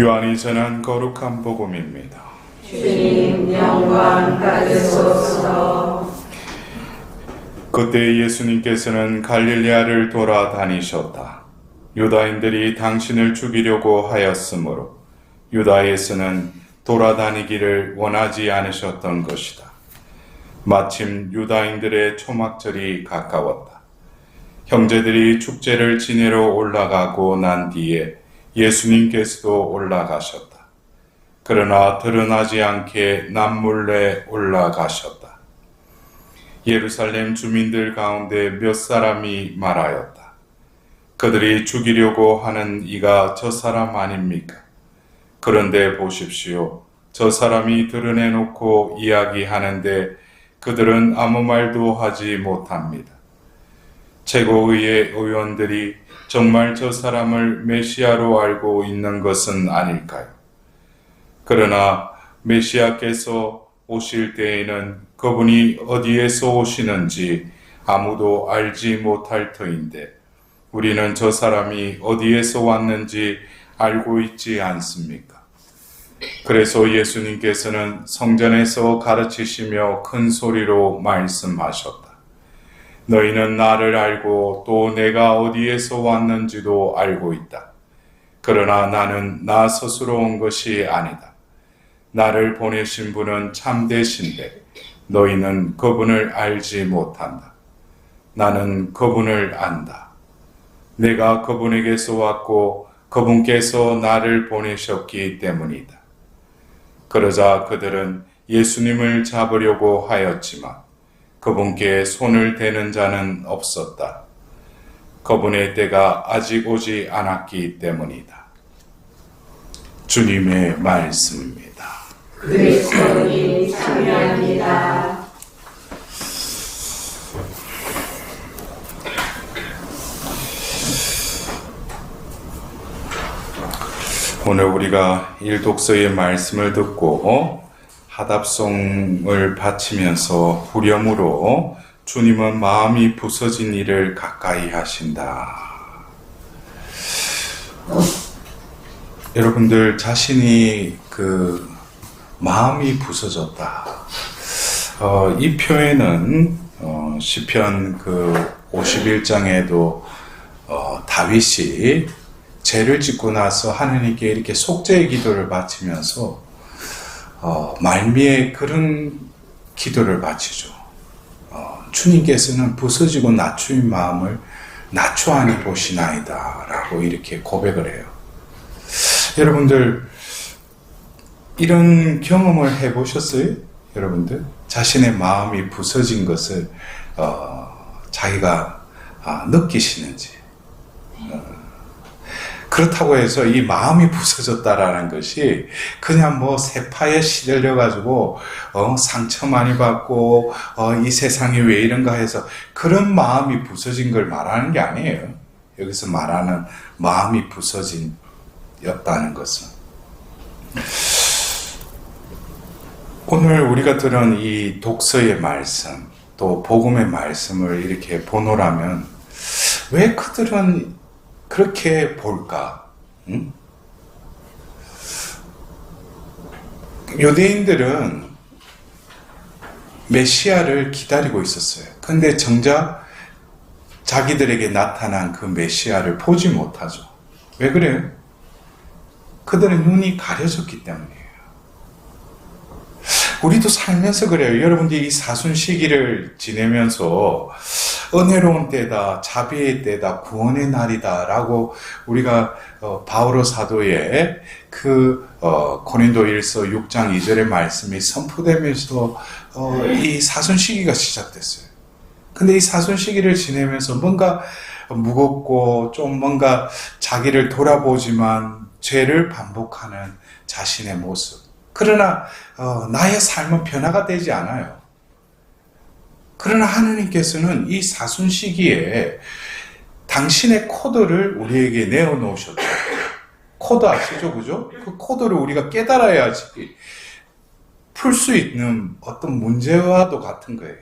요한이 전한 거룩한 복음입니다. 주님 영광 받으소서 그때 예수님께서는 갈릴레아를 돌아다니셨다. 유다인들이 당신을 죽이려고 하였으므로 유다에서는 돌아다니기를 원하지 않으셨던 것이다. 마침 유다인들의 초막절이 가까웠다. 형제들이 축제를 지내러 올라가고 난 뒤에 예수님께서도 올라가셨다. 그러나 드러나지 않게 남몰래 올라가셨다. 예루살렘 주민들 가운데 몇 사람이 말하였다. 그들이 죽이려고 하는 이가 저 사람 아닙니까? 그런데 보십시오. 저 사람이 드러내놓고 이야기하는데 그들은 아무 말도 하지 못합니다. 최고의회 의원들이 정말 저 사람을 메시아로 알고 있는 것은 아닐까요? 그러나 메시아께서 오실 때에는 그분이 어디에서 오시는지 아무도 알지 못할 터인데 우리는 저 사람이 어디에서 왔는지 알고 있지 않습니까? 그래서 예수님께서는 성전에서 가르치시며 큰 소리로 말씀하셨다. 너희는 나를 알고 또 내가 어디에서 왔는지도 알고 있다. 그러나 나는 나 스스로 온 것이 아니다. 나를 보내신 분은 참되신데 너희는 그분을 알지 못한다. 나는 그분을 안다. 내가 그분에게서 왔고 그분께서 나를 보내셨기 때문이다. 그러자 그들은 예수님을 잡으려고 하였지만 그분께 손을 대는 자는 없었다. 그분의 때가 아직 오지 않았기 때문이다. 주님의 말씀입니다. 그리스도님 참여합니다 오늘 우리가 일독서의 말씀을 듣고 어? 하답송을 바치면서 후렴으로 주님은 마음이 부서진 일을 가까이 하신다. 여러분들 자신이 그 마음이 부서졌다. 어, 이 표현은 어, 시편 그 51장에도 어, 다윗이 죄를 짓고 나서 하나님께 이렇게 속죄의 기도를 바치면서 어, 말미에 그런 기도를 바치죠. 어, 주님께서는 부서지고 낮추인 마음을 낮추하니 보시나이다 라고 이렇게 고백을 해요. 여러분들 이런 경험을 해보셨어요? 여러분들 자신의 마음이 부서진 것을 어, 자기가 아, 느끼시는지 어, 그렇다고 해서 이 마음이 부서졌다라는 것이 그냥 뭐 세파에 시들려 가지고 어, 상처 많이 받고 어, 이 세상이 왜 이런가 해서 그런 마음이 부서진 걸 말하는 게 아니에요. 여기서 말하는 마음이 부서진였다는 것은 오늘 우리가 들은 이 독서의 말씀 또 복음의 말씀을 이렇게 보노라면 왜 그들은 그렇게 볼까? 응? 유대인들은 메시아를 기다리고 있었어요. 근데 정작 자기들에게 나타난 그 메시아를 보지 못하죠. 왜 그래요? 그들의 눈이 가려졌기 때문이에요. 우리도 살면서 그래요. 여러분들이 이 사순 시기를 지내면서 은혜로운 때다, 자비의 때다, 구원의 날이다라고 우리가 어, 바오로 사도의 그 어, 고린도일서 6장 2절의 말씀이 선포되면서 어, 이 사순 시기가 시작됐어요. 근데 이 사순 시기를 지내면서 뭔가 무겁고 좀 뭔가 자기를 돌아보지만 죄를 반복하는 자신의 모습. 그러나 어, 나의 삶은 변화가 되지 않아요. 그러나 하느님께서는 이 사순 시기에 당신의 코드를 우리에게 내어 놓으셨죠. 코드 아시죠? 그죠? 그 코드를 우리가 깨달아야지 풀 수 있는 어떤 문제와도 같은 거예요.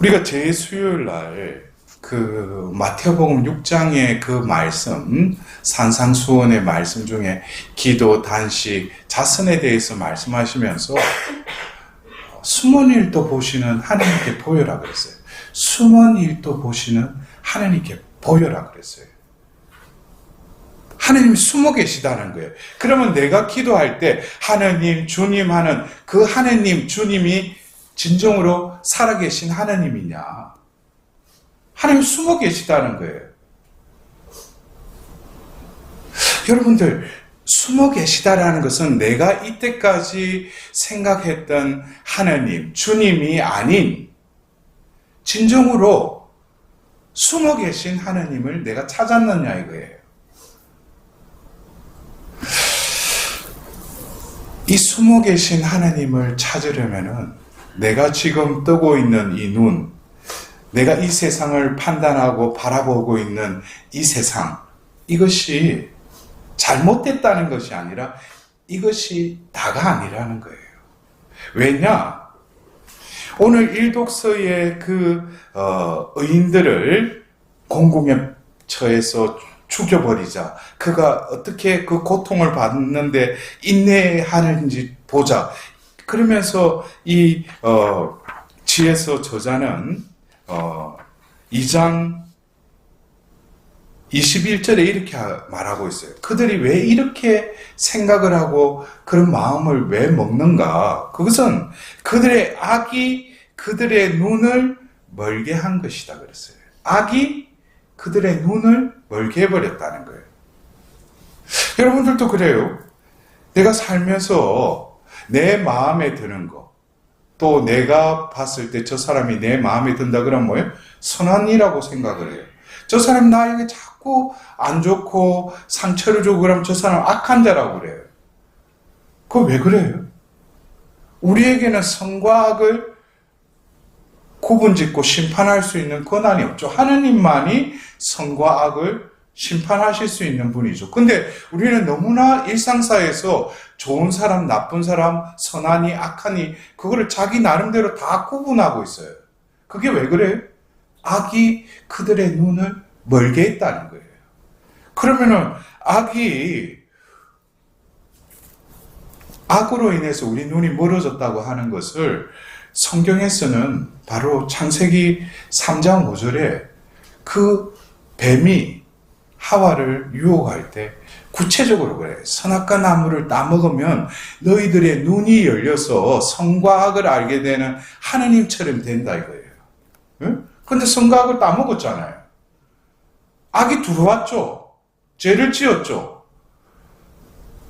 우리가 제 수요일 날 그 마태복음 6장의 그 말씀, 산상수원의 말씀 중에 기도, 단식, 자선에 대해서 말씀하시면서 숨은 일도 보시는 하나님께 보여라 그랬어요. 숨은 일도 보시는 하나님께 보여라 그랬어요. 하나님이 숨어 계시다는 거예요. 그러면 내가 기도할 때 하나님, 주님 하는 그 하나님, 주님이 진정으로 살아계신 하나님이냐? 하나님 숨어 계시다는 거예요. 여러분들, 숨어 계시다라는 것은 내가 이때까지 생각했던 하나님, 주님이 아닌 진정으로 숨어 계신 하나님을 내가 찾았느냐 이거예요. 이 숨어 계신 하나님을 찾으려면은 내가 지금 뜨고 있는 이 눈, 내가 이 세상을 판단하고 바라보고 있는 이 세상, 이것이 잘못됐다는 것이 아니라 이것이 다가 아니라는 거예요. 왜냐? 오늘 일독서의 그 어, 의인들을 공공에 처해서 죽여버리자. 그가 어떻게 그 고통을 받는데 인내하는지 보자. 그러면서 이 어, 지에서 저자는 어, 2장 21절에 이렇게 말하고 있어요. 그들이 왜 이렇게 생각을 하고 그런 마음을 왜 먹는가? 그것은 그들의 악이 그들의 눈을 멀게 한 것이다 그랬어요. 악이 그들의 눈을 멀게 해버렸다는 거예요. 여러분들도 그래요. 내가 살면서 내 마음에 드는 거, 또 내가 봤을 때 저 사람이 내 마음에 든다 그러면 뭐예요? 선한 이라고 생각을 해요. 저 사람 나에게 자꾸 안 좋고 상처를 주고 그러면 저 사람 악한 자라고 그래요. 그거 왜 그래요? 우리에게는 선과 악을 구분 짓고 심판할 수 있는 권한이 없죠. 하느님만이 선과 악을 심판하실 수 있는 분이죠. 근데 우리는 너무나 일상사에서 좋은 사람, 나쁜 사람, 선하니, 악하니, 그거를 자기 나름대로 다 구분하고 있어요. 그게 왜 그래요? 악이 그들의 눈을 멀게 했다는 거예요. 그러면은 악이 악으로 인해서 우리 눈이 멀어졌다고 하는 것을 성경에서는 바로 창세기 3장 5절에 그 뱀이 하와를 유혹할 때 구체적으로 그래. 선악과 나무를 따먹으면 너희들의 눈이 열려서 성과 악을 알게 되는 하느님처럼 된다 이거예요. 응? 근데 성과 악을 따먹었잖아요. 악이 들어왔죠. 죄를 지었죠.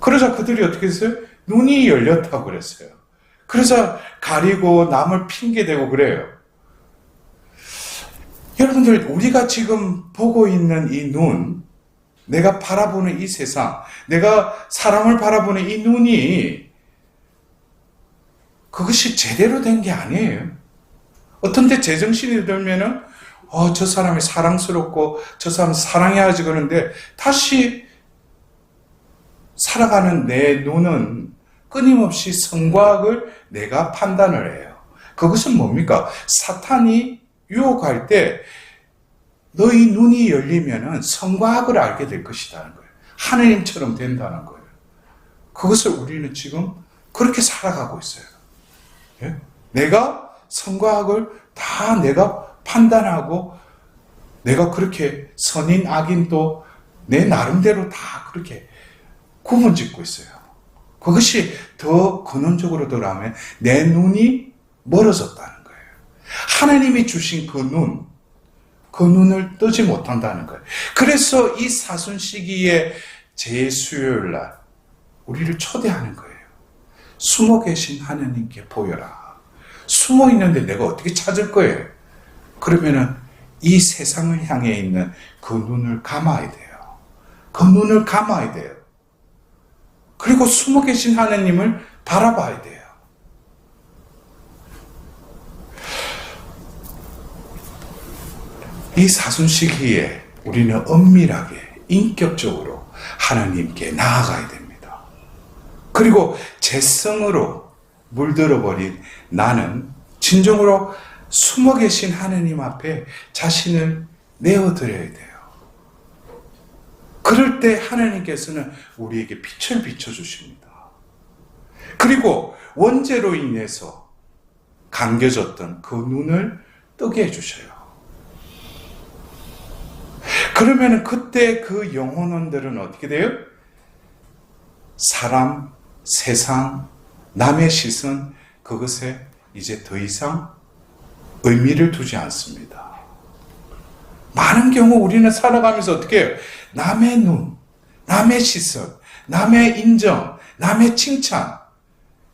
그러자 그들이 어떻게 했어요? 눈이 열렸다고 그랬어요. 그래서 가리고 남을 핑계대고 그래요. 여러분들, 우리가 지금 보고 있는 이 눈, 내가 바라보는 이 세상, 내가 사람을 바라보는 이 눈이 그것이 제대로 된 게 아니에요. 어떤 때 제정신이 들면은, 어, 저 사람이 사랑스럽고, 저 사람 사랑해야지 그러는데, 다시 살아가는 내 눈은 끊임없이 성과학을 내가 판단을 해요. 그것은 뭡니까? 사탄이 유혹할 때 너희 눈이 열리면은 성과학을 알게 될 것이라는 거예요. 하느님처럼 된다는 거예요. 그것을 우리는 지금 그렇게 살아가고 있어요. 예? 내가 성과학을 다 내가 판단하고 내가 그렇게 선인 악인 또내 나름대로 다 그렇게 구분 짓고 있어요. 그것이 더 근원적으로 들어가면 내 눈이 멀어졌다는 거예요. 하나님이 주신 그 눈, 그 눈을 뜨지 못한다는 거예요. 그래서 이 사순 시기에 제 수요일 날 우리를 초대하는 거예요. 숨어 계신 하나님께 보여라. 숨어 있는데 내가 어떻게 찾을 거예요? 그러면은 이 세상을 향해 있는 그 눈을 감아야 돼요. 그 눈을 감아야 돼요. 그리고 숨어 계신 하나님을 바라봐야 돼요. 이 사순 시기에 우리는 엄밀하게 인격적으로 하나님께 나아가야 됩니다. 그리고 재성으로 물들어 버린 나는 진정으로 숨어 계신 하나님 앞에 자신을 내어드려야 돼요. 그럴 때 하나님께서는 우리에게 빛을 비춰주십니다. 그리고 원죄로 인해서 감겨졌던 그 눈을 뜨게 해주셔요. 그러면 그때 그 영혼원들은 어떻게 돼요? 사람, 세상, 남의 시선, 그것에 이제 더 이상 의미를 두지 않습니다. 많은 경우 우리는 살아가면서 어떻게 해요? 남의 눈, 남의 시선, 남의 인정, 남의 칭찬,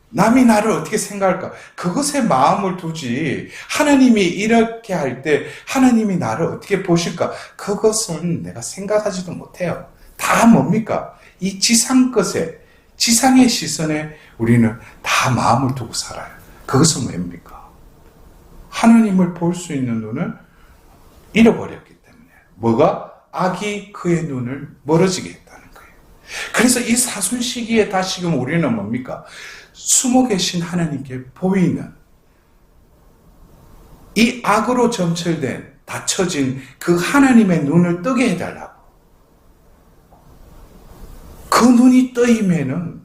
남이 나를 어떻게 생각할까? 그것에 마음을 두지, 하나님이 이렇게 할 때, 하나님이 나를 어떻게 보실까? 그것은 내가 생각하지도 못해요. 다 뭡니까? 이 지상 것에, 지상의 시선에 우리는 다 마음을 두고 살아요. 그것은 뭡니까? 하나님을 볼 수 있는 눈을 잃어버렸기 때문에. 뭐가? 악이 그의 눈을 멀어지게 했다는 거예요. 그래서 이 사순 시기에 다시금 우리는 뭡니까? 숨어 계신 하나님께 보이는 이 악으로 점철된 닫혀진 그 하나님의 눈을 뜨게 해달라고. 그 눈이 뜨이면은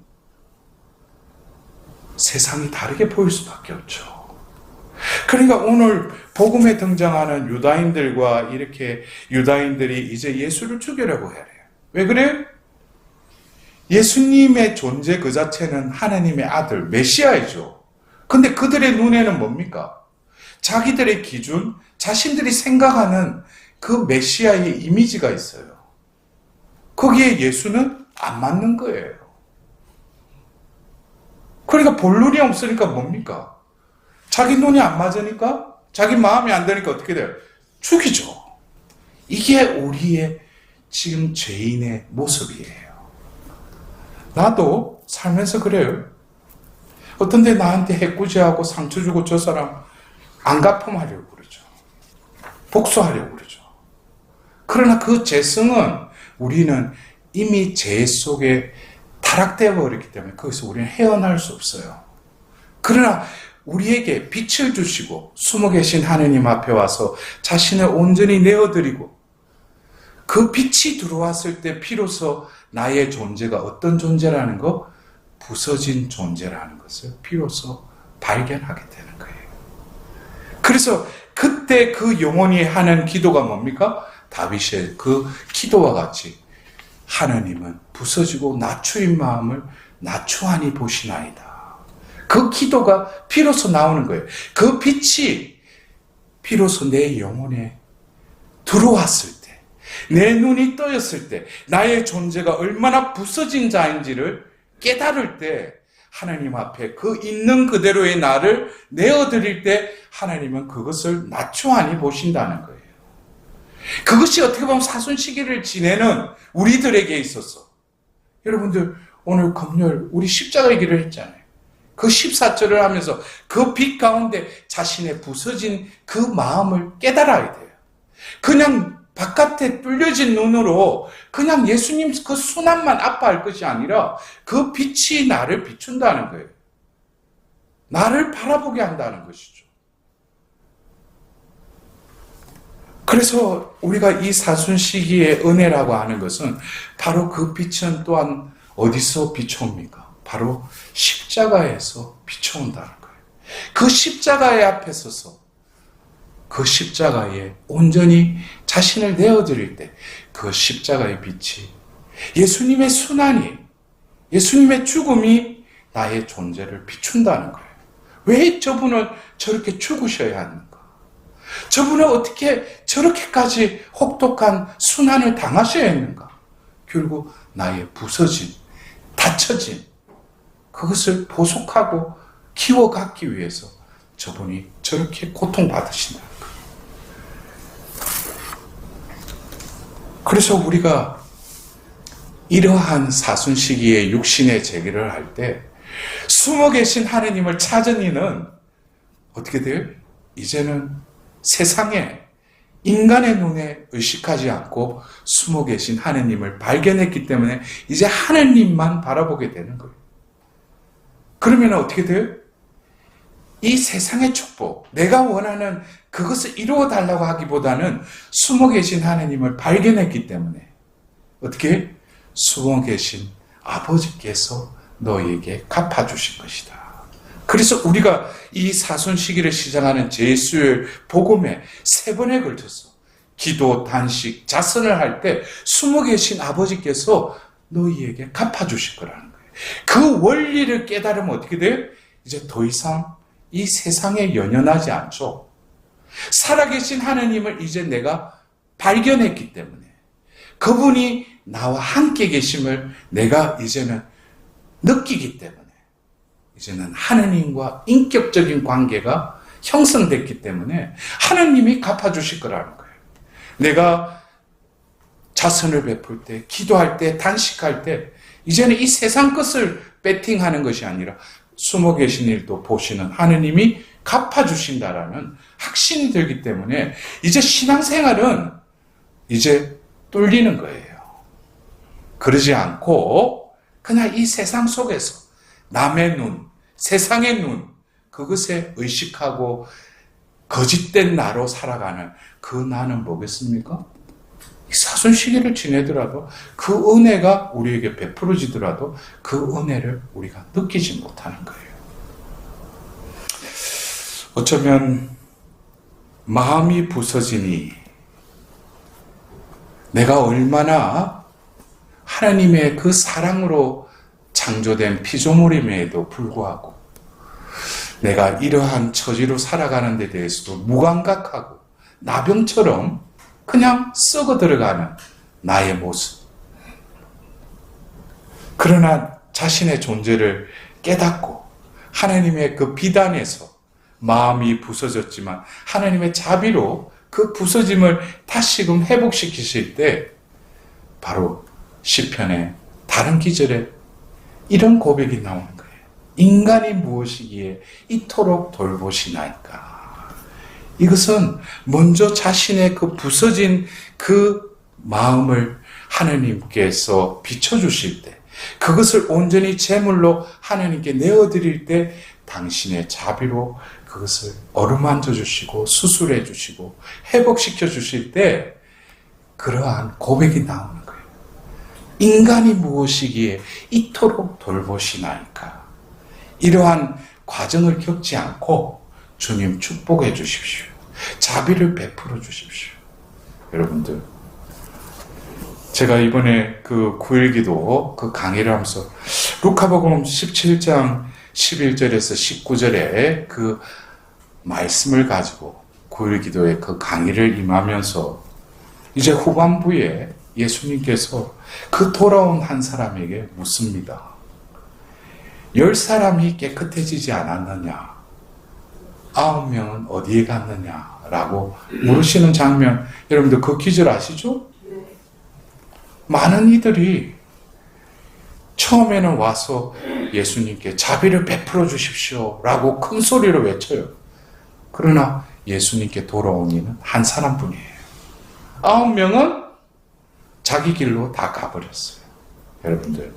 세상이 다르게 보일 수밖에 없죠. 그러니까 오늘 복음에 등장하는 유다인들과 이렇게 유다인들이 이제 예수를 죽이려고 해요. 왜 그래요? 예수님의 존재 그 자체는 하나님의 아들, 메시아이죠. 근데 그들의 눈에는 뭡니까? 자기들의 기준, 자신들이 생각하는 그 메시아의 이미지가 있어요. 거기에 예수는 안 맞는 거예요. 그러니까 볼 눈이 없으니까 뭡니까? 자기 눈이 안 맞으니까, 자기 마음이 안 되니까 어떻게 돼요? 죽이죠. 이게 우리의 지금 죄인의 모습이에요. 나도 살면서 그래요. 어떤 데 나한테 해꾸지하고 상처 주고 저 사람 안 갚음하려고 그러죠. 복수하려고 그러죠. 그러나 그 재성은 우리는 이미 죄 속에 타락되어 버렸기 때문에 거기서 우리는 헤어날 수 없어요. 그러나 우리에게 빛을 주시고 숨어 계신 하느님 앞에 와서 자신을 온전히 내어드리고 그 빛이 들어왔을 때 비로소 나의 존재가 어떤 존재라는 거, 부서진 존재라는 것을 비로소 발견하게 되는 거예요. 그래서 그때 그 영혼이 하는 기도가 뭡니까? 다윗의 그 기도와 같이 하나님은 부서지고 낮추인 마음을 낮추하니 보시나이다. 그 기도가 비로소 나오는 거예요. 그 빛이 비로소 내 영혼에 들어왔을 때, 내 눈이 떠였을 때, 나의 존재가 얼마나 부서진 자인지를 깨달을 때, 하나님 앞에 그 있는 그대로의 나를 내어드릴 때, 하나님은 그것을 낮추하니 보신다는 거예요. 그것이 어떻게 보면 사순 시기를 지내는 우리들에게 있어서, 여러분들, 오늘 금요일 우리 십자가 얘기를 했잖아요. 그 14절을 하면서 그 빛 가운데 자신의 부서진 그 마음을 깨달아야 돼요. 그냥 바깥에 뚫려진 눈으로 그냥 예수님 그 순환만 아파할 것이 아니라 그 빛이 나를 비춘다는 거예요. 나를 바라보게 한다는 것이죠. 그래서 우리가 이 사순 시기의 은혜라고 하는 것은 바로 그 빛은 또한 어디서 비춰옵니까? 바로 십자가에서 비춰온다는 거예요. 그 십자가의 앞에 서서 그 십자가에 온전히 자신을 내어드릴 때 그 십자가의 빛이 예수님의 순환이 예수님의 죽음이 나의 존재를 비춘다는 거예요. 왜 저분은 저렇게 죽으셔야 하는가? 저분은 어떻게 저렇게까지 혹독한 순환을 당하셔야 했는가? 결국 나의 부서진, 닫혀진 그것을 보속하고 키워갖기 위해서 저분이 저렇게 고통받으신다는 거예요. 그래서 우리가 이러한 사순 시기에 육신의 재기를 할 때 숨어 계신 하느님을 찾은 이는 어떻게 돼요? 이제는 세상에 인간의 눈에 의식하지 않고 숨어 계신 하느님을 발견했기 때문에 이제 하느님만 바라보게 되는 거예요. 그러면 어떻게 돼요? 이 세상의 축복, 내가 원하는 그것을 이루어 달라고 하기보다는 숨어 계신 하나님을 발견했기 때문에 어떻게 숨어 계신 아버지께서 너에게 갚아 주신 것이다. 그래서 우리가 이 사순 시기를 시작하는 제수의 복음에 세 번에 걸쳐서 기도, 단식, 자선을 할 때 숨어 계신 아버지께서 너희에게 갚아 주실 거라는 거예요. 그 원리를 깨달으면 어떻게 돼요? 이제 더 이상 이 세상에 연연하지 않죠. 살아계신 하나님을 이제 내가 발견했기 때문에 그분이 나와 함께 계심을 내가 이제는 느끼기 때문에 이제는 하나님과 인격적인 관계가 형성됐기 때문에 하나님이 갚아주실 거라는 거예요. 내가 자선을 베풀 때, 기도할 때, 단식할 때, 이제는 이 세상 것을 배팅하는 것이 아니라 숨어 계신 일도 보시는 하느님이 갚아주신다라는 확신이 들기 때문에 이제 신앙생활은 이제 뚫리는 거예요. 그러지 않고 그냥 이 세상 속에서 남의 눈, 세상의 눈, 그것에 의식하고 거짓된 나로 살아가는 그 나는 뭐겠습니까? 이 사순 시기를 지내더라도 그 은혜가 우리에게 베풀어지더라도 그 은혜를 우리가 느끼지 못하는 거예요. 어쩌면 마음이 부서지니 내가 얼마나 하나님의 그 사랑으로 창조된 피조물임에도 불구하고 내가 이러한 처지로 살아가는 데 대해서도 무감각하고 나병처럼 그냥 썩어 들어가는 나의 모습. 그러나 자신의 존재를 깨닫고 하나님의 그 비단에서 마음이 부서졌지만 하나님의 자비로 그 부서짐을 다시금 회복시키실 때 바로 시편의 다른 기절에 이런 고백이 나오는 거예요. 인간이 무엇이기에 이토록 돌보시나이까. 이것은 먼저 자신의 그 부서진 그 마음을 하나님께서 비춰주실 때, 그것을 온전히 제물로 하나님께 내어드릴 때, 당신의 자비로 그것을 어루만져 주시고, 수술해 주시고, 회복시켜 주실 때, 그러한 고백이 나오는 거예요. 인간이 무엇이기에 이토록 돌보시나이까. 이러한 과정을 겪지 않고 주님 축복해 주십시오. 자비를 베풀어 주십시오. 여러분들, 제가 이번에 그 9일기도 그 강의를 하면서 루카복음 17장 11절에서 19절에 그 말씀을 가지고 9일기도의 그 강의를 임하면서 이제 후반부에 예수님께서 그 돌아온 한 사람에게 묻습니다. 열 사람이 깨끗해지지 않았느냐? 아홉 명은 어디에 갔느냐? 라고 물으시는 장면, 여러분들 그 기절 아시죠? 많은 이들이 처음에는 와서 예수님께 자비를 베풀어 주십시오. 라고 큰 소리로 외쳐요. 그러나 예수님께 돌아온 이는 한 사람뿐이에요. 아홉 명은 자기 길로 다 가버렸어요. 여러분들.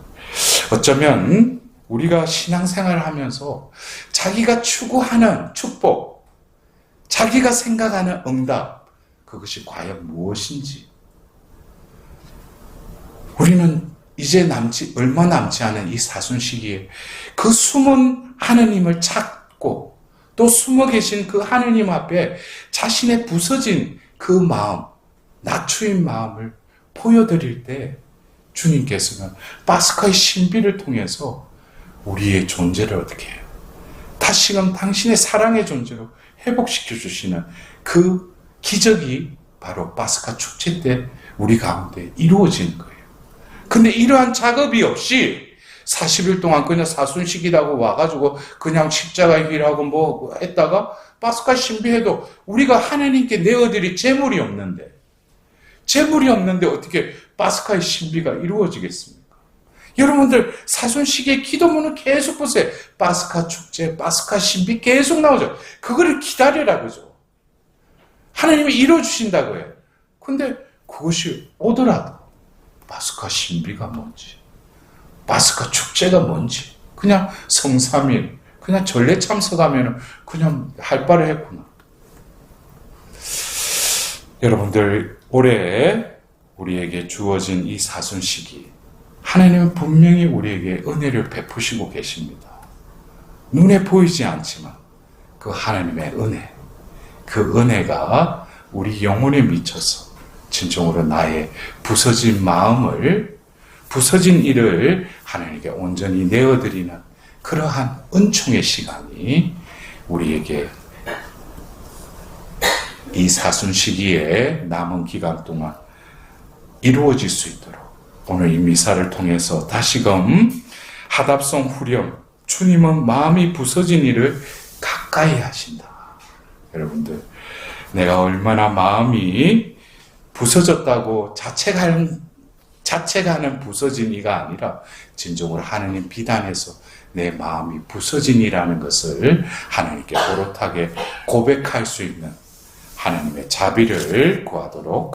어쩌면 우리가 신앙생활을 하면서 자기가 추구하는 축복, 자기가 생각하는 응답, 그것이 과연 무엇인지. 우리는 이제 남지, 얼마 남지 않은 이 사순 시기에 그 숨은 하느님을 찾고 또 숨어 계신 그 하느님 앞에 자신의 부서진 그 마음, 낮추인 마음을 보여드릴 때 주님께서는 파스카의 신비를 통해서 우리의 존재를 어떻게 해요? 다시금 당신의 사랑의 존재로 회복시켜 주시는 그 기적이 바로 파스카 축제 때 우리 가운데 이루어지는 거예요. 근데 이러한 작업이 없이 40일 동안 그냥 사순식이라고 와가지고 그냥 십자가 일하고 뭐 했다가 파스카 신비해도 우리가 하나님께 내어드릴 재물이 없는데 재물이 없는데 어떻게 파스카의 신비가 이루어지겠습니까? 여러분들 사순식의 기도문을 계속 보세요. 파스카 축제, 파스카 신비 계속 나오죠. 그거를 기다리라 그죠. 하나님이 이루어주신다고 해요. 근데 그것이 오더라도 파스카 신비가 뭔지, 파스카 축제가 뭔지, 그냥 성삼일, 그냥 전례 참석하면 그냥 할 바를 했구나. 여러분들 올해 우리에게 주어진 이 사순 시기 하나님은 분명히 우리에게 은혜를 베푸시고 계십니다. 눈에 보이지 않지만 그 하나님의 은혜, 그 은혜가 우리 영혼에 미쳐서 진정으로 나의 부서진 마음을 부서진 일을 하나님께 온전히 내어드리는 그러한 은총의 시간이 우리에게 이 사순 시기에 남은 기간 동안 이루어질 수 있도록 오늘 이 미사를 통해서 다시금 하답성 후렴 주님은 마음이 부서진 일을 가까이 하신다. 여러분들 내가 얼마나 마음이 부서졌다고 자책하는 자책하는 부서진 이가 아니라 진정으로 하나님 비단에서 내 마음이 부서진이라는 것을 하나님께 오롯하게 고백할 수 있는 하나님의 자비를 구하도록